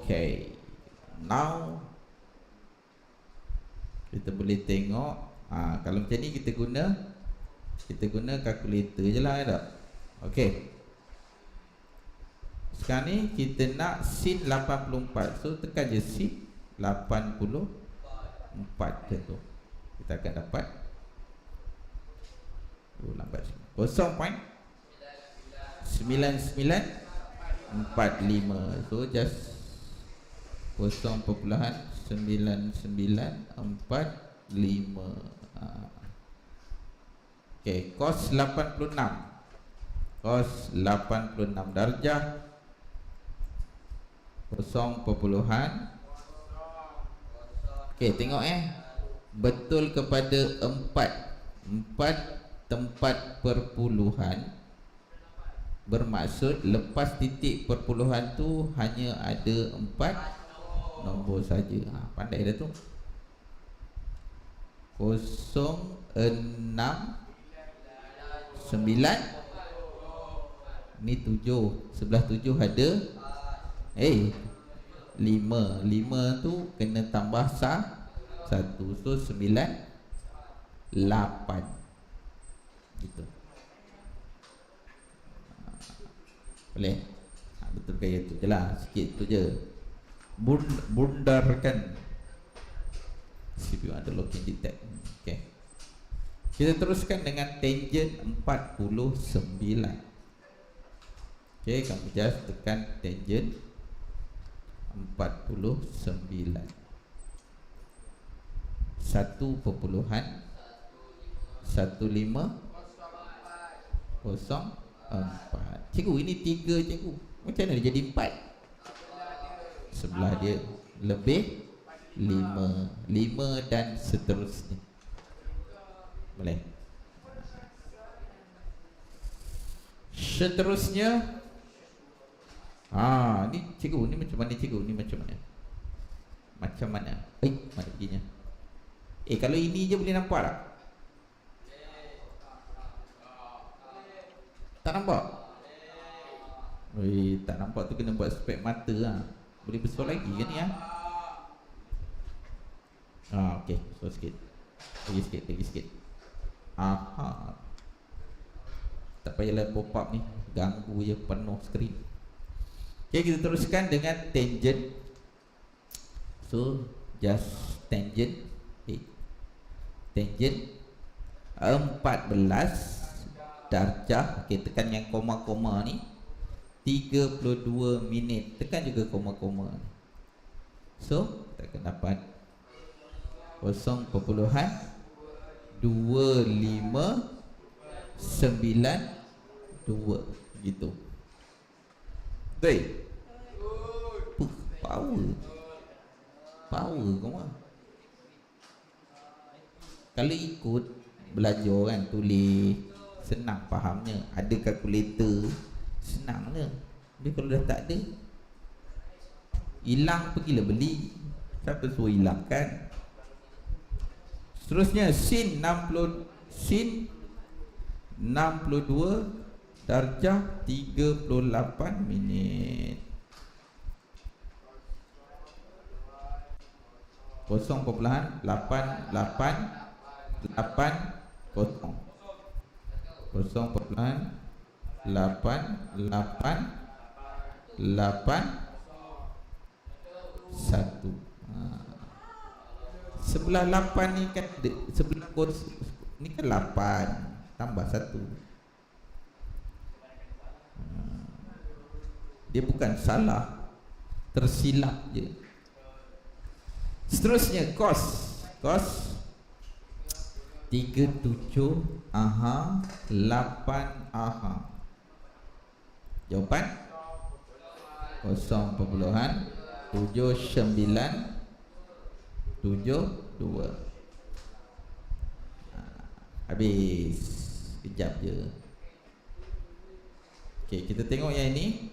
Okay. Now kita boleh tengok ha, kalau macam ni kita guna kita guna kalkulator je lah tak? Okay. Sekarang ni kita nak sin 84. So tekan je sin 84 je tu. Kita akan dapat Oh lambat sikit. 0.9945. So just 0.9945 Okay, kos 86 Kos 86 darjah. Kosong perpuluhan. Okay, tengok eh. Betul kepada empat. Empat tempat perpuluhan. Bermaksud lepas titik perpuluhan tu Hanya ada empat nombor saja. Ha, pandai dah tu. 06 9 ni 7 sebelah 7 ada. Eh 5 5 tu kena tambah sah 1 so 9 8 gitu. Boleh? Ha, betul gaya tu je lah. Sikit tu je bundarkan CPU ada locking detect okay. kita teruskan dengan tangent 49 ok kamu just tekan tangent 49 satu perpuluhan. Satu lima. Kosong empat. Cikgu ini tiga cikgu. Macam mana dia jadi empat sebelah dia lebih lima lima dan seterusnya. Boleh? Seterusnya ah ni cikgu ni macam mana cikgu? Ni macam mana? Macam mana? Eh mana begini eh kalau ini je boleh nampak tak? Tak nampak? Eh, tak nampak tu kena buat spek mata lah boleh besar lagi ke ni ya? Ah, okey, besar sikit. Lagi sikit, lagi sikit. Aha. Tak payahlah pop up ni, ganggu je penuh skrin. Okey, kita teruskan dengan tangent. So, just tangent. Okay. Tangent 14 darjah. Okey, tekan yang koma-koma ni. 32 minit. Tekan juga koma-koma. So kita akan dapat 0.25 gitu. Betul Puh, power. Power kau kalau ikut belajar kan tulis senang fahamnya. Ada kalkulator Senang lah Tapi kalau dah tak ada Hilang pergilah beli. Siapa suruh hilang kan Seterusnya Sin 60 Sin 62 Darjah 38 minit. 0.88 8 kosong. 0.88 lapan lapan lapan satu. Ha. sebelah lapan ni kan sebelah kos ni kan lapan tambah satu. Ha. dia bukan salah tersilap je. Seterusnya kos. Kos tiga tujuh aha lapan aha Jawapan? Kosong perpuluhan. Tujuh sembilan. Tujuh dua. Ha, habis. Kejap je. Ok kita tengok yang ini.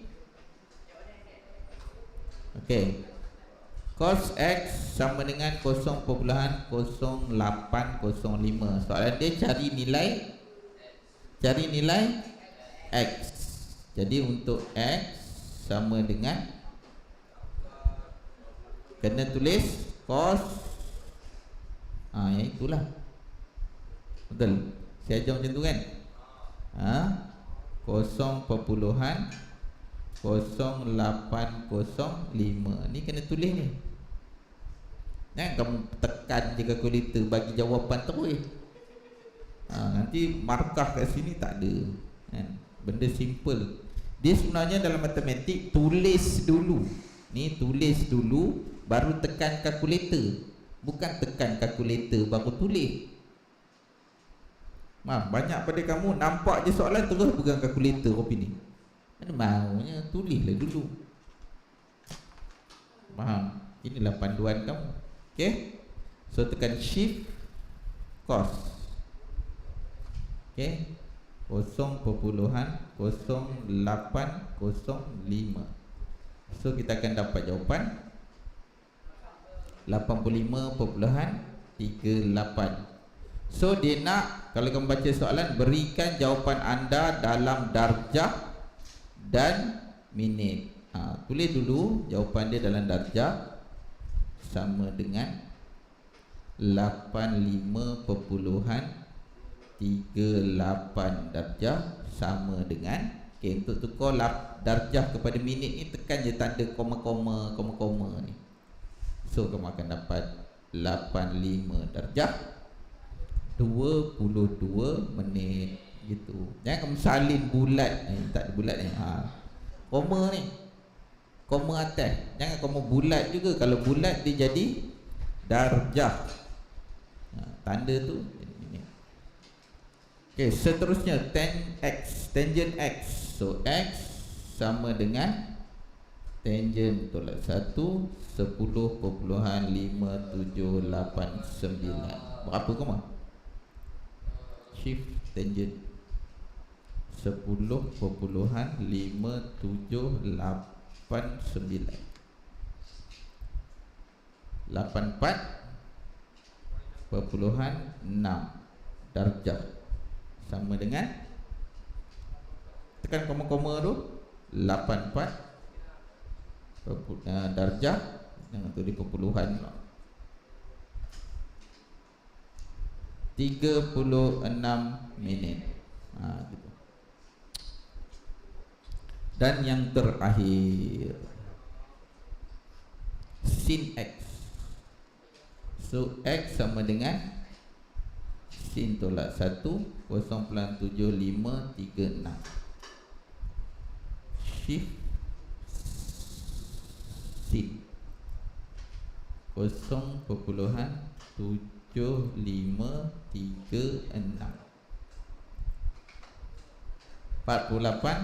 Ok cos x sama dengan kosong perpuluhan kosong lapan kosong lima. Soalan dia cari nilai cari nilai x jadi untuk X sama dengan Kena tulis Cos Ah, ha, yang itulah. Betul? Saya ajar macam tu kan? Ha? Kosong perpuluhan Kosong lapan kosong lima. Ni kena tulis ni. Jangan kamu tekan je kalkulator Bagi jawapan terus. Ha, Nanti markah kat sini tak ada. Kan? Benda simple Dia sebenarnya dalam matematik Tulis dulu Ni tulis dulu Baru tekan kalkulator Bukan tekan kalkulator Baru tulis Ma, banyak pada kamu nampak je soalan terus pegang kalkulator kopi ni. Mana maunya tulislah dulu. Faham? Inilah panduan kamu. Okey? So tekan shift cos. Okey? 0.0805. So kita akan dapat jawapan. 85.38 So dia nak Kalau kamu baca soalan Berikan jawapan anda dalam darjah Dan minit. Ha, Tulis dulu jawapan dia dalam darjah Sama dengan 85.38 darjah Sama dengan okay, Untuk tukar darjah kepada minit ni Tekan je tanda koma-koma Koma-koma ni So kamu akan dapat 85 darjah 22 minit gitu. Jangan kamu salin bulat ni, tak ada bulat ni. Ha. Koma ni. Koma atas. Jangan kamu bulat juga. Kalau bulat dia jadi darjah. Ha, tanda tu Okey, seterusnya tan x, tangent x. So x sama dengan tangent tolak 1 10.5789. Berapa koma? shift tangent 10.578 84 6 darjah sama dengan tekan koma-koma tu 84 uh, darjah dengan tu di perpuluhan 36 minit. Ha, gitu. Dan yang terakhir Sin X. So X sama dengan Sin tolak 1 0.7536 Shift Sin 0.7 tujuh, lima, tiga, enam. Empat puluh lapan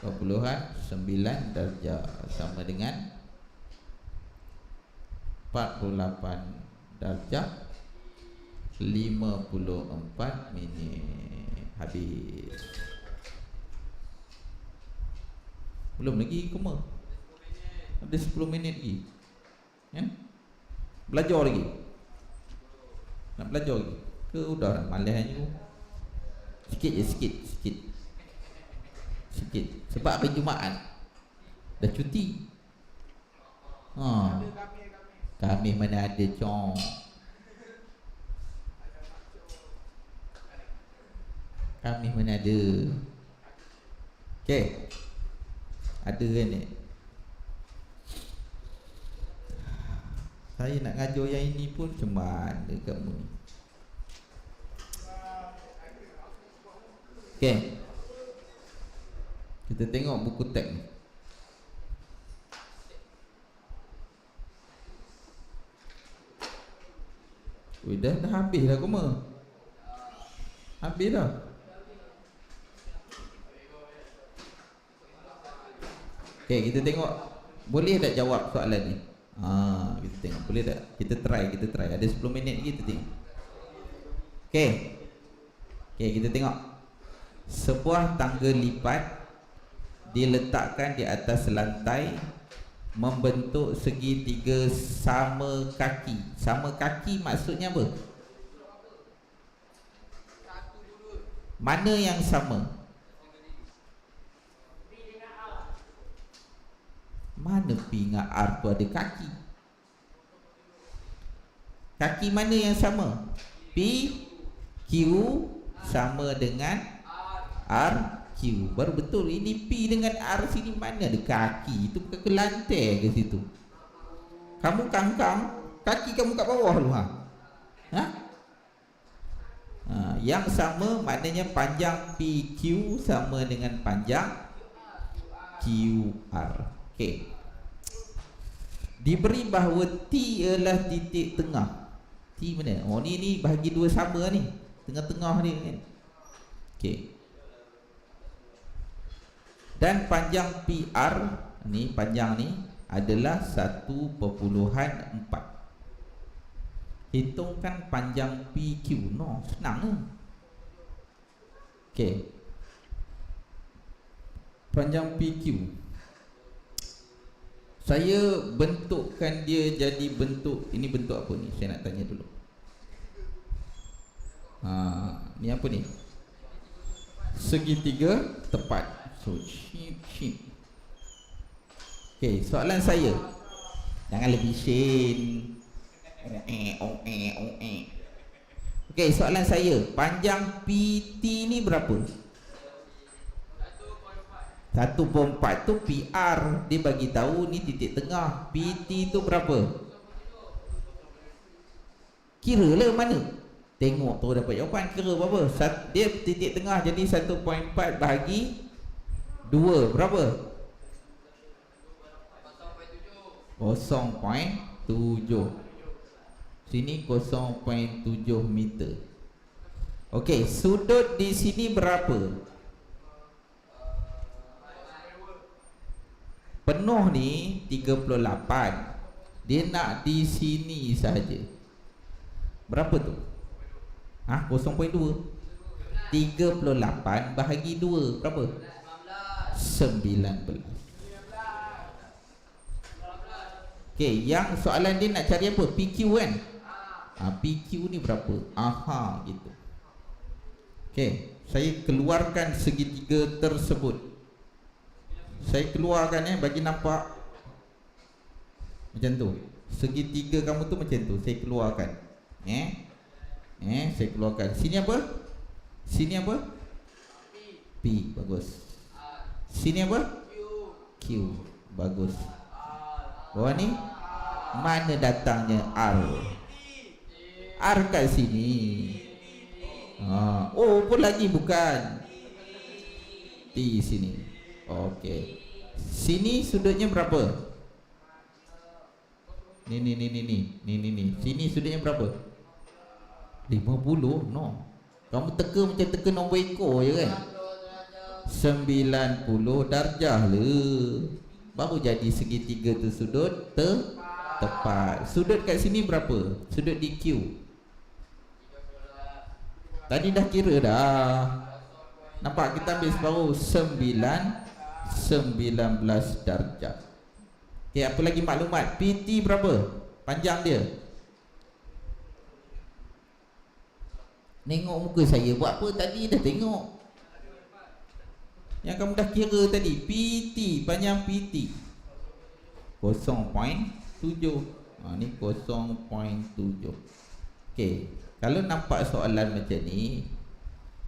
Perpuluhan sembilan darjah. Sama dengan Empat puluh lapan darjah Lima puluh empat minit. Habis. Belum lagi koma Ada sepuluh minit lagi. Ya? Belajar lagi. Nak belajar lagi? Ke udah nak malas je Sikit je sikit Sikit. Sikit. Sebab hari Jumaat Dah cuti. Ha. Kami mana ada cong Kami mana ada. Okay Ada kan ni? Saya nak ngajar yang ini pun macam mana kamu ni? Okay Kita tengok buku teks ni. Ui, dah, dah habis dah kuma Habis dah Okay, kita tengok Boleh tak jawab soalan ni? Ha, kita tengok boleh tak? Kita try, kita try. Ada 10 minit lagi kita tengok. Okey. Okey, kita tengok. Sebuah tangga lipat diletakkan di atas lantai membentuk segitiga sama kaki. Sama kaki maksudnya apa? Mana yang sama? Mana P dengan R tu ada kaki Kaki mana yang sama? P Q sama dengan R Q Baru betul Ini P dengan R sini mana ada kaki Itu bukan ke lantai ke situ Kamu kangkang Kaki kamu kat bawah lu ha? Ha? ha? Yang sama maknanya panjang PQ sama dengan panjang QR Okey. Diberi bahawa T ialah titik tengah. T mana? Oh ni ni bahagi dua sama ni. Tengah-tengah ni kan Okey. Dan panjang PR Ni panjang ni Adalah 1.4 Hitungkan panjang PQ No senang ni Okey. Panjang PQ saya bentukkan dia jadi bentuk Ini bentuk apa ni? Saya nak tanya dulu ha, Ni apa ni? Segitiga tepat So, sheep, sheep Okay, soalan saya Jangan lebih eh Okay, soalan saya Panjang PT ni berapa? 1.4 tu PR dia bagi tahu ni titik tengah. PT tu berapa? Kira lah mana? Tengok tu dapat jawapan. Kira berapa? Dia titik tengah jadi 1.4 bahagi 2 berapa? 0.7 sini 0.7 meter. Okey, sudut di sini berapa Penuh ni 38 Dia nak di sini saja. Berapa tu? Ha? 0.2 38 bahagi 2 Berapa? 19 Okay, yang soalan dia nak cari apa? PQ kan? Ha, PQ ni berapa? Aha, gitu Okay, saya keluarkan segitiga tersebut saya keluarkan eh bagi nampak macam tu. Segitiga kamu tu macam tu. Saya keluarkan. Eh? Eh, saya keluarkan. Sini apa? Sini apa? P. Bagus. Sini apa? Q. Q. Bagus. Bawah ni? Mana datangnya R? R kat sini. Ha. Oh, pun lagi bukan. T sini. Okey. Sini sudutnya berapa? Ni ni ni ni ni ni ni ni. Sini sudutnya berapa? 50? No. Kamu teka macam teka nombor ekor je kan? 90 darjah le. Baru jadi segitiga tu sudut te tepat. Sudut kat sini berapa? Sudut DQ. Tadi dah kira dah. Nampak kita ambil separuh 9 19 darjah. Okey, apa lagi maklumat? PT berapa? Panjang dia. Tengok muka saya buat apa tadi dah tengok. Yang kamu dah kira tadi PT panjang PT 0.7 ha, ni 0.7 Okey, kalau nampak soalan macam ni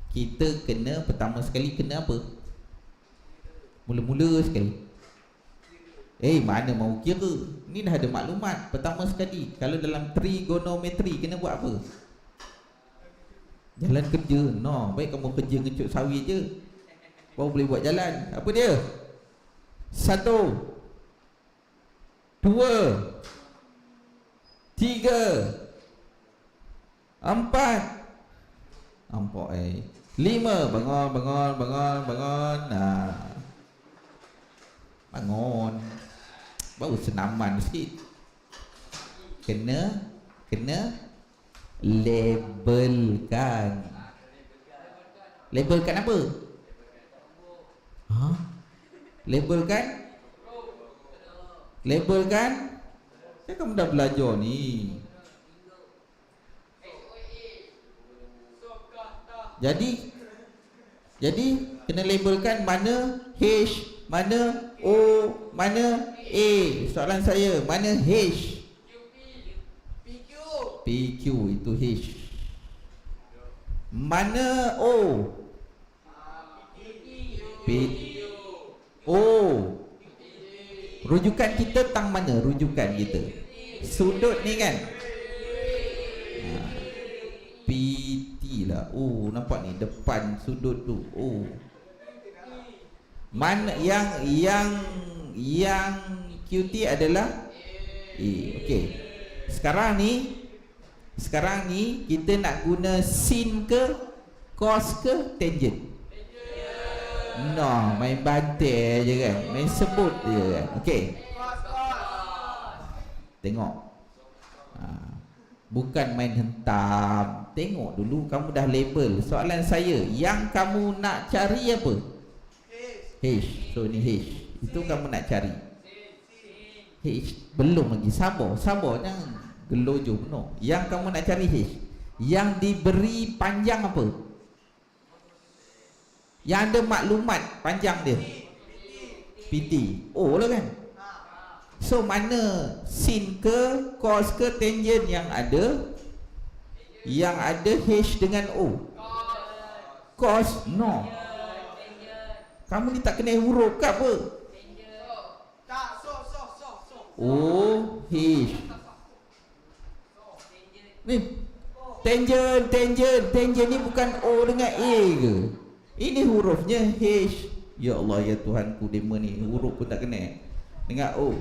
Kita kena pertama sekali kena apa? Mula-mula sekali. Eh mana mau kira? Ni dah ada maklumat Pertama sekali. Kalau dalam trigonometri Kena buat apa? Jalan kerja. No Baik kamu kerja ngecut sawit je Baru boleh buat jalan. Apa dia? Satu. Dua. Tiga. Empat. Empat eh? Lima. Bangun Bangun Bangun Bangun Nah Bangun Baru senaman sikit Kena Kena Labelkan Labelkan apa? Ha? Labelkan? Labelkan? Saya kamu dah belajar ni Jadi Jadi Kena labelkan mana H Mana O? Mana A? Soalan saya, mana H? PQ itu H. Mana O? P O. Rujukan kita tang mana rujukan kita? Sudut ni kan? Ha. PT lah. Oh, nampak ni depan sudut tu. Oh. Mana yang yang yang QT adalah A. Okey. Sekarang ni sekarang ni kita nak guna sin ke cos ke tangent? No, main bantai je kan. Main sebut je kan. Okey. Tengok. Ha. Bukan main hentam. Tengok dulu kamu dah label. Soalan saya, yang kamu nak cari apa? H. So ni H. Itu kamu nak cari. H. Belum lagi. Sabar. Sabar. Jangan gelojo penuh. Yang kamu nak cari H. Yang diberi panjang apa? Yang ada maklumat panjang dia. PT. Oh lah kan? So mana sin ke cos ke tangent yang ada yang ada H dengan O? Cos no. Kamu ni tak kena huruf ke apa? Oh, H. Ni. Tangent, tangent, tangent ni bukan O dengan A ke? Ini hurufnya H. Ya Allah, ya Tuhanku, dema ni huruf pun tak kena. Dengan O.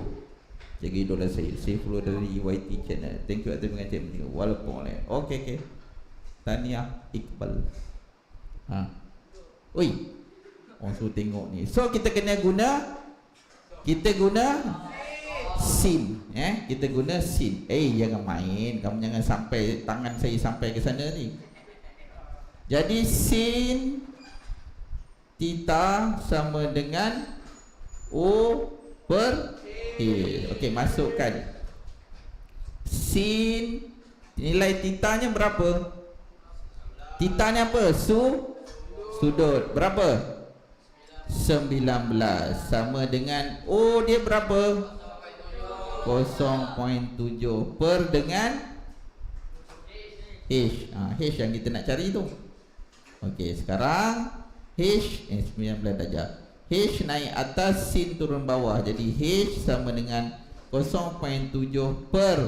Jaga idola saya. Saya follow dari YT channel. Thank you atas mengajar ni. Walaupun oleh. Okey, okey. Tania Iqbal. Ha. Oi. Orang suruh tengok ni. So kita kena guna kita guna sin eh? Kita guna sin eh jangan main. Kamu jangan sampai tangan saya sampai ke sana ni. Jadi sin theta sama dengan o per a okey masukkan. Sin nilai theta-nya berapa? Theta-nya apa? Su sudut. Berapa 19 sama dengan O dia berapa? 0.7 per dengan? H. Ha, H yang kita nak cari tu. Okey sekarang H. Eh, 19 darjah H naik atas sin turun bawah. Jadi H sama dengan 0.7 per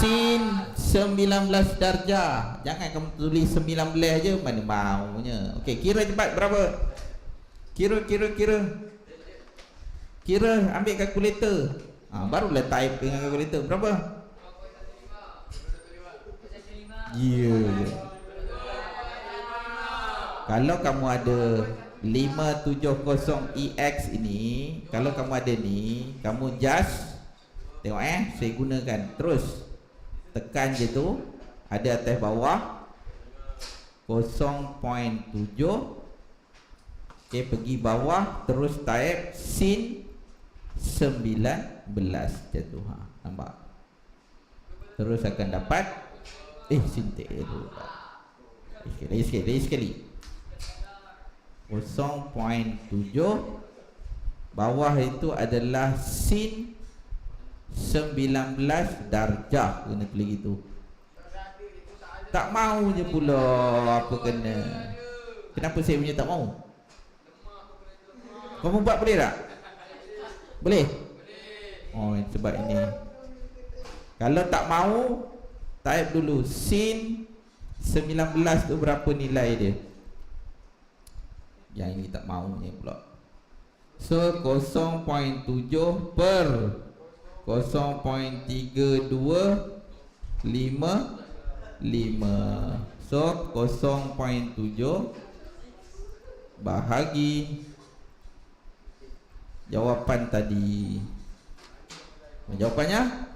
sin 19 darjah. Jangan kamu tulis 19 je Mana maunya. Okey kira cepat berapa Kira kira kira. Kira ambil kalkulator. Ha, Barulah type dengan kalkulator. Berapa? Ya yeah. Kalau kamu ada 570EX ini Kalau kamu ada ni Kamu just Tengok eh Saya gunakan. Terus Tekan je tu Ada atas bawah 0.7 Okay pergi bawah Terus type Sin 19 jatuh ha, Nampak? Terus akan dapat Eh sintik tu Lagi sikit Lagi sekali 0.7 Bawah itu adalah Sin 19 darjah Kena tulis gitu. Tak mau je pula Apa kena? Kenapa saya punya tak mau Kamu buat boleh tak boleh? Oh, sebab ini. Kalau tak mau, type dulu sin 19 tu berapa nilai dia? Yang ini tak mau ni pula. So 0.7 per 0.3255 So 0.7 bahagi jawapan tadi. Jawapannya?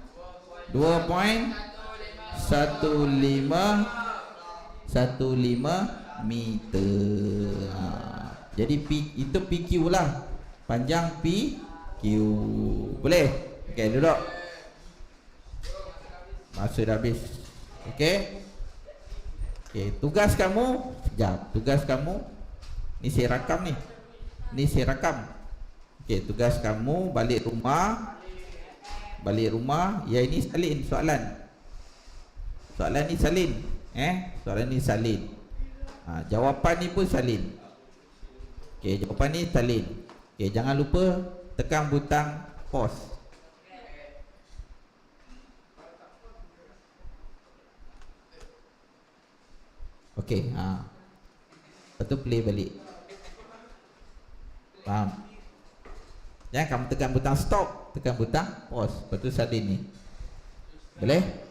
2.1515 meter. Ha. Jadi P, itu PQ lah. Panjang PQ Boleh? Okey duduk. Masa dah habis. Okey. Okey tugas kamu. Sekejap Tugas kamu. Ni saya rakam ni. Ni saya rakam Okey, tugas kamu balik rumah. Balik rumah, ya ini salin soalan. Soalan ni salin. Eh, soalan ni salin. Ha, jawapan ni pun salin. Okey, jawapan ni salin. Okey, jangan lupa tekan butang pause. Okey, ha. Lepas tu play balik. Faham? Jangan kamu tekan butang stop, tekan butang pause. Lepas tu salin ni. Boleh?